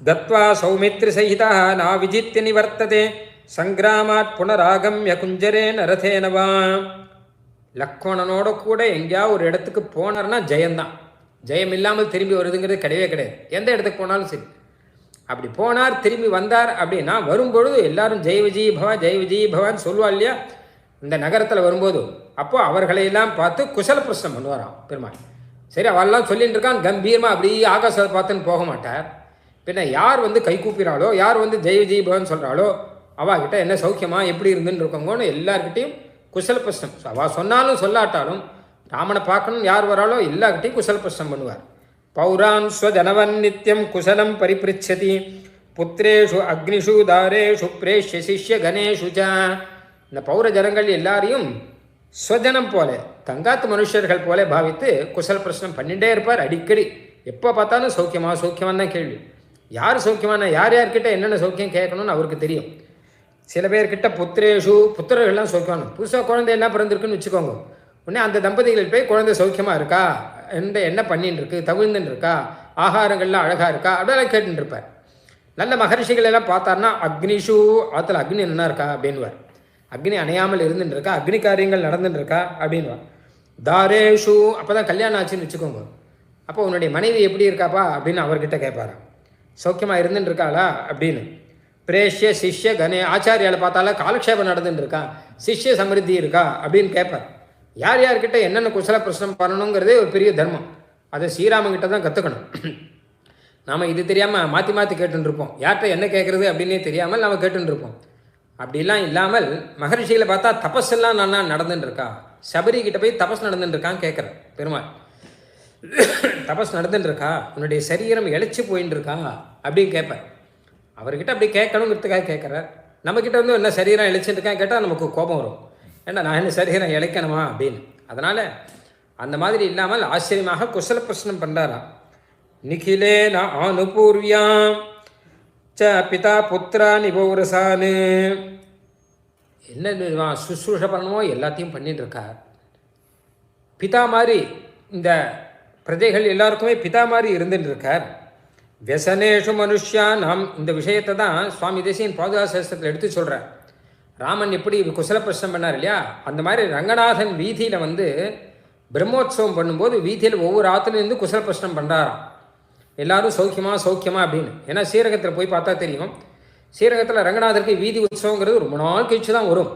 தத்வா சௌமித்ரி சௌமித்ரிசகிதா நா விஜித்தி நிவர்த்ததே சங்கிராமாத் புனராகம்ய குஞ்சரே ரதேனவா லக்ஷ்மணனோட கூட எங்கேயாவது ஒரு இடத்துக்கு போனார்னா ஜெயந்தான் ஜெயம் இல்லாமல் திரும்பி வருதுங்கிறது கிடையவே கிடையாது எந்த இடத்துக்கு போனாலும் சரி அப்படி போனார் திரும்பி வந்தார் அப்படின்னா வரும்பொழுது எல்லாரும் ஜெய விஜய் பவா ஜெய விஜய் பவான்னு சொல்லுவா இல்லையா இந்த நகரத்தில் வரும்போது அப்போது அவர்களையெல்லாம் பார்த்து குசல பிரசனம் பண்ணுவாராம் பெருமாள் சரி அவெல்லாம் சொல்லிட்டு இருக்கான் கம்பீரமாக அப்படியே ஆகாசத்தை பார்த்துன்னு போக மாட்டார் பின்ன யார் வந்து கை கூப்பிறாளோ யார் வந்து ஜெய விஜய் பவன் சொல்கிறாளோ அவாகிட்ட என்ன சௌக்கியமா எப்படி இருந்துன்னு இருக்கோங்கன்னு எல்லார்கிட்டையும் குசல பிரஷ்னம். அவள் சொன்னாலும் சொல்லாட்டாலும் ராமனை பார்க்கணும் யார் வராளோ எல்லாருக்கிட்டையும் குசல பிரஷ்னம் பண்ணுவார். பௌரான் ஸ்வஜனவன் நித்யம் குசலம் பரிபிருச்சதி புத்திரேஷு அக்னிஷு தாரேஷு பிரேஷ்ய சிஷ்ய கணேஷு இந்த பௌர ஜனங்கள் எல்லாரையும் ஸ்வஜனம் போல தங்காத்து மனுஷர்கள் போல பாவித்து குசல பிரச்சனம் பண்ணிகிட்டே இருப்பார் அடிக்கடி. எப்போ பார்த்தாலும் சௌக்கியமாக சௌக்கியமான தான் கேள்வி. யார் சௌக்கியமான யார் யார்கிட்ட என்னென்ன சௌக்கியம் கேட்கணும்னு அவருக்கு தெரியும். சில பேர்கிட்ட புத்திரேஷு புத்திரர்கள்லாம் சௌக்கியமான புதுசாக குழந்தை எல்லாம் பிறந்திருக்குன்னு வச்சுக்கோங்க. உடனே அந்த தம்பதிகள் போய் குழந்தை சௌக்கியமாக இருக்கா? எந்த என்ன பண்ணின்னு இருக்கு? தவிழ்ந்துன்னு இருக்கா? ஆகாரங்கள்லாம் அழகாக இருக்கா? அப்படியெல்லாம் கேட்டுன்னு இருப்பார். நல்ல மகர்ஷிகள் எல்லாம் பார்த்தாருன்னா அக்னிஷு ஆற்றுல அக்னி என்ன இருக்கா? அப்படின்வார் அக்னி அணையாமல் இருந்துட்டு இருக்கா? அக்னி காரியங்கள் நடந்துட்டு இருக்கா? அப்படின்வார் தாரேஷு அப்போ தான் கல்யாணம் ஆச்சுன்னு வச்சுக்கோங்க. அப்போ உன்னுடைய மனைவி எப்படி இருக்காப்பா? அப்படின்னு அவர்கிட்ட கேட்பாரான் சௌக்கியமாக இருந்துட்டு இருக்காளா அப்படின்னு. பிரேஷ்ய சிஷ்ய கணே ஆச்சாரியால் பார்த்தால காலக்ஷேபம் நடந்துட்டு இருக்கா சிஷ்ய சமிருத்தி இருக்கா அப்படின்னு கேட்பார் யார் யார்கிட்ட என்னென்ன குசல பிரச்சனம் பண்ணணுங்கிறதே ஒரு பெரிய தர்மம். அதை ஸ்ரீராமங்கிட்ட தான் கற்றுக்கணும் நாம் இது தெரியாமல் மாற்றி மாற்றி கேட்டுன்னு இருப்போம் யார்கிட்ட என்ன கேட்குறது அப்படின்னே தெரியாமல் நாம் கேட்டுன்னு இருப்போம் அப்படிலாம் இல்லாமல் மகரிஷிகளை பார்த்தா தபஸெல்லாம் நல்லா நடந்துட்டு இருக்கா சபரி கிட்ட போய் தபஸ் நடந்துட்டு இருக்கான்னு கேட்குறேன் பெருமாள். தபஸ் நடந்துட்டு இருக்கா உன்னுடைய சரீரம் இழைச்சி போயின்னு இருக்கா அப்படின்னு கேட்பேன். அவர்கிட்ட அப்படி கேட்கணுங்கிறதுக்காக கேட்குறார் நம்மக்கிட்ட வந்து என்ன சரீரம் இழைச்சிட்டு இருக்கான்னு கேட்டால் நமக்கு கோபம் வரும். ஏன்னா நான் என்ன சரீரம் இழைக்கணுமா அப்படின்னு. அதனால் அந்த மாதிரி இல்லாமல் ஆச்சரியமாக குசல பிரச்சனம் பண்ணுறாராம் நிகிலே நான் அனுபூர்வியாம் ச பிதா புத்திரா நிபௌரசானு என்ன சுசுரூஷ பண்ணணுமோ? எல்லாத்தையும் பண்ணிட்டு இருக்கார் பிதா மாதிரி இந்த பிரஜைகள் எல்லாருக்குமே பிதா மாதிரி இருந்துட்டு இருக்கார். வெசனேஷு மனுஷா நாம் இந்த விஷயத்தை தான் சுவாமி தேசியன் பாதுகா சாஸ்திரத்தில் எடுத்து சொல்கிறேன் ராமன் எப்படி குசல பிரச்சனை பண்ணார் இல்லையா? அந்த மாதிரி ரங்கநாதன் வீதியில் வந்து பிரம்மோத்சவம் பண்ணும்போது வீதியில் ஒவ்வொரு ஆற்றுலேருந்து குசல பிரச்சனை பண்ணுறாராம் எல்லாரும் சௌக்கியமாக சௌக்கியமாக அப்படின்னு. ஏன்னா ஸ்ரீரகத்தில் போய் பார்த்தா தெரியும். ஸ்ரீரகத்தில் ரங்கநாதருக்கு வீதி உற்சவங்கிறது ரொம்ப நாள் கழிச்சு தான் வரும்.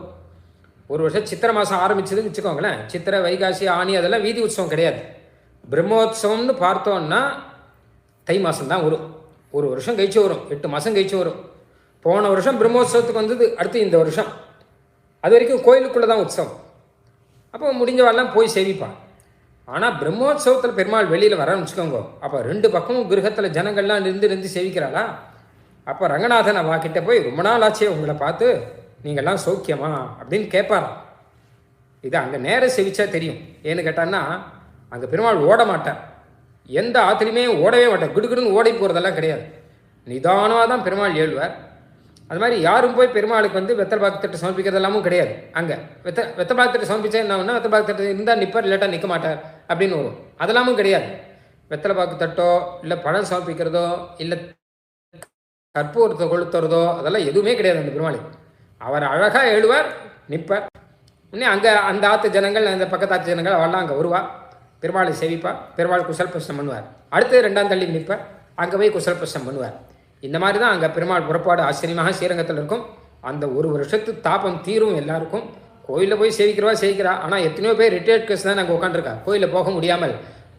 ஒரு வருஷம் சித்திரை மாதம் ஆரம்பிச்சதுன்னு வச்சுக்கோங்களேன். சித்திரை வைகாசி ஆணி அதெல்லாம் வீதி உற்சவம் கிடையாது. பிரம்மோத்சவம்னு பார்த்தோன்னா தை மாதம்தான் வரும். ஒரு வருஷம் கழிச்சு வரும். எட்டு மாதம் கழிச்சு வரும். போன வருஷம் பிரம்மோத்சவத்துக்கு வந்தது அடுத்து இந்த வருஷம். அது வரைக்கும் கோயிலுக்குள்ளே தான் உற்சவம். அப்போ முடிஞ்சவெல்லாம் போய் சேவிப்பான் ஆனால் பிரம்மோத்சவத்தில் பெருமாள் வெளியில் வரன்னு வச்சுக்கோங்க. அப்போ ரெண்டு பக்கமும் கிரகத்தில் ஜனங்கள்லாம் நின்று நின்று சேவிக்கிறாளா? அப்போ ரங்கநாதன் அவா கிட்டே போய் ரொம்ப நாள் ஆச்சே உங்களை பார்த்து. நீங்கள்லாம் சௌக்கியமா? அப்படின்னு கேட்பாராம் இது அங்கே நேரம் செவிச்சா தெரியும். ஏன்னு கேட்டான்னா அங்கே பெருமாள் ஓட மாட்டார் எந்த ஆற்றுலையுமே ஓடவே மாட்டார். கிடுகிடுன்னு ஓடி போகிறதெல்லாம் கிடையாது. நிதானமாக தான் பெருமாள் ஏழுவார். அது மாதிரி யாரும் போய் பெருமாளுக்கு வந்து வெத்தல் பாக்கத்திட்ட சமர்ப்பிக்கிறது எல்லாமும் கிடையாது. அங்கே வெத்த வெத்த பாக்கத்திட்ட சமர்ப்பிச்சா என்ன ஒன்றா வெத்த பாக்கத்தட்டு இருந்தால் நிற்பார் இல்லாட்டா நிற்க மாட்டார் அப்படின்னு வரும். அதெல்லாமும் கிடையாது. வெத்தலை பாக்கு தட்டோ இல்லை பழம் சமர்ப்பிக்கிறதோ இல்லை கற்பூரத்தை கொளுத்துறதோ அதெல்லாம் எதுவுமே கிடையாது அந்த பெருமாளுக்கு. அவர் அழகாக எழுவார் நிற்பார் உடனே அங்கே அந்த ஆற்று ஜனங்கள் அந்த பக்கத்தாத்து ஜனங்கள் அவெல்லாம் அங்கே வருவாள் பெருமாளை சேவிப்பா பெருமாள் குசல் பிரசனம் பண்ணுவார். அடுத்து ரெண்டாம் தள்ளி நிற்பார் அங்கே போய் குசல் பிரசனம் பண்ணுவார். இந்த மாதிரி தான் அங்கே பெருமாள் புறப்பாடு ஆச்சரியமாக ஸ்ரீரங்கத்தில் இருக்கும். அந்த ஒரு வருஷத்து தாபம் தீரும் எல்லாருக்கும். கோயிலில் போய் சேவிக்கிறவா சேவிக்கிறா. ஆனால் எத்தனையோ பேர் ரிட்டையர்ட் கேஸ் தான் அங்கே உட்காந்துருக்கா கோயிலில் போக முடியாமல்.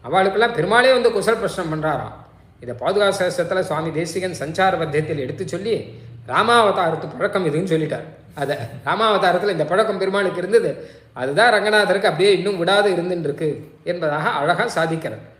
அவளுக்கெல்லாம் பெருமாளே வந்து குசல் பிரசனம் பண்ணுறாராம் இதை பாதுகாப்பு சாஸ்திரத்தில் சுவாமி தேசிகன் சஞ்சார பத்தியத்தில் எடுத்து சொல்லி ராமாவதாரத்து பழக்கம் இதுன்னு சொல்லிட்டார். அதை ராமாவதாரத்தில் இந்த பழக்கம் பெருமாளுக்கு இருந்தது. அதுதான் ரங்கநாதருக்கு அப்படியே இன்னும் விடாது இருந்துருக்கு இருக்கு என்பதாக அழகாக சாதிக்கிறது